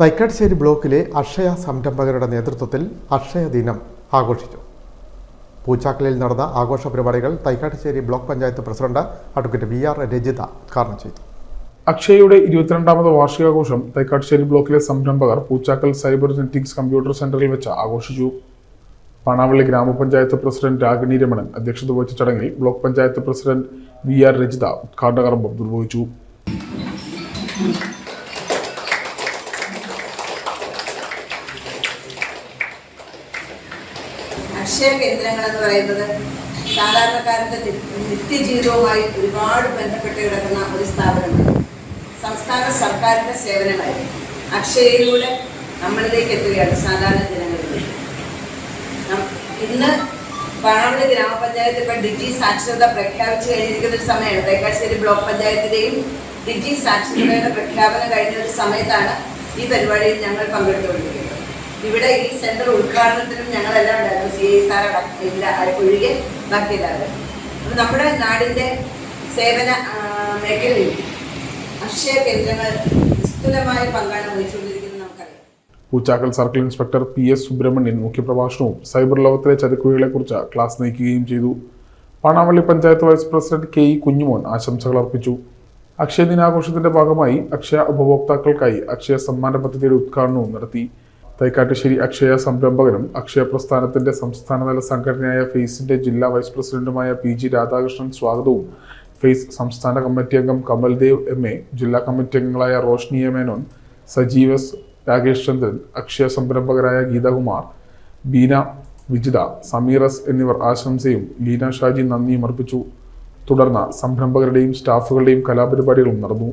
തൈക്കാട്ടുശ്ശേരി ബ്ലോക്കിലെ അക്ഷയ സംരംഭകരുടെ നേതൃത്വത്തിൽ അക്ഷയ ദിനം ആഘോഷിച്ചു. പൂച്ചാക്കലിൽ നടന്ന ആഘോഷ പരിപാടികൾ Thaikattussery block panchayat president advocate V R Rajitha ഉദ്ഘാടനം ചെയ്തു. അക്ഷയയുടെ ഇരുപത്തിരണ്ടാമത് വാർഷികാഘോഷം തൈക്കാട്ടുശ്ശേരി ബ്ലോക്കിലെ സംരംഭകർ പൂച്ചാക്കൽ സൈബർ ജെനറ്റിക്സ് കമ്പ്യൂട്ടർ സെന്ററിൽ വെച്ച് ആഘോഷിച്ചു. പണാവള്ളി ഗ്രാമപഞ്ചായത്ത് പ്രസിഡന്റ് രാഗിണി രമണൻ അധ്യക്ഷത വഹിച്ച ചടങ്ങിൽ block panchayat president V R Rajitha ഉദ്ഘാടന കർമ്മം നിർവഹിച്ചു. അക്ഷയ കേന്ദ്രങ്ങൾ എന്ന് പറയുന്നത് സാധാരണക്കാരന്റെ നിത്യജീവിതവുമായി ഒരുപാട് ബന്ധപ്പെട്ട് കിടക്കുന്ന ഒരു സ്ഥാപനമാണ്. സംസ്ഥാന സർക്കാരിന്റെ സേവനമായി അക്ഷയയിലൂടെ നമ്മളിലേക്ക് എത്തുകയാണ് സാധാരണ ജനങ്ങളിലേക്ക് ഇന്ന് പാണാവളി ഗ്രാമപഞ്ചായത്ത് ഇപ്പം ഡിജി സാക്ഷരത പ്രഖ്യാപിച്ചു കഴിഞ്ഞിരിക്കുന്ന ഒരു സമയമാണ്. തേക്കാശ്ശേരി ബ്ലോക്ക് പഞ്ചായത്തിന്റെയും ഡിജി സാക്ഷരതയുടെ പ്രഖ്യാപനം കഴിഞ്ഞ ഒരു സമയത്താണ് ഈ പരിപാടിയിൽ ഞങ്ങൾ പങ്കെടുത്തുകൊണ്ടിരിക്കുന്നത്. ഇവിടെ ഈ സെന്റർ ഉദ്ഘാടനത്തിനും ഞങ്ങളെല്ലാം ഉണ്ടായിരുന്നു സാർ ഇല്ല ഒഴികെ ബാക്കി എല്ലാവരും നമ്മുടെ നാടിന്റെ സേവന മേഖലയിൽ അക്ഷയ കേന്ദ്രങ്ങൾ നിസ്തുലമായ പങ്കാണ് വഹിച്ചുകൊണ്ടിരിക്കുന്നത് Poochakkal circle inspector P S Subrahmanian മുഖ്യപ്രഭാഷണവും cyber ലോകത്തിലെ ചതിക്കുഴികളെക്കുറിച്ച് ക്ലാസ് നയിക്കുകയും ചെയ്തു. Panavally panchayat vice president K E Kunjumon ആശംസകൾ അർപ്പിച്ചു. അക്ഷയ ദിനാഘോഷത്തിന്റെ ഭാഗമായി അക്ഷയ ഉപഭോക്താക്കൾക്കായി അക്ഷയ സമ്മാന പദ്ധതിയുടെ ഉദ്ഘാടനവും നടത്തി. തൈക്കാട്ടുശ്ശേരി അക്ഷയ സംരംഭകനും അക്ഷയ പ്രസ്ഥാനത്തിന്റെ സംസ്ഥാനതല സംഘടനയായ ഫെയ്സിന്റെ ജില്ലാ വൈസ് പ്രസിഡന്റുമായ പി ജി രാധാകൃഷ്ണൻ സ്വാഗതവും. ഫെയ്സ് സംസ്ഥാന കമ്മിറ്റി അംഗം കമൽദേവ് എം എ ജില്ലാ കമ്മിറ്റി അംഗങ്ങളായ റോഷ്നി എ മേനോൻ സജീവസ് രാകേഷ് ചന്ദ്രൻ അക്ഷയ സംരംഭകരായ ഗീതകുമാർ ബീന വിജിത സമീറസ് എന്നിവർ ആശംസയും ലീന ഷാജി നന്ദിയും അർപ്പിച്ചു. തുടർന്ന് സംരംഭകരുടെയും സ്റ്റാഫുകളുടെയും കലാപരിപാടികളും നടന്നു.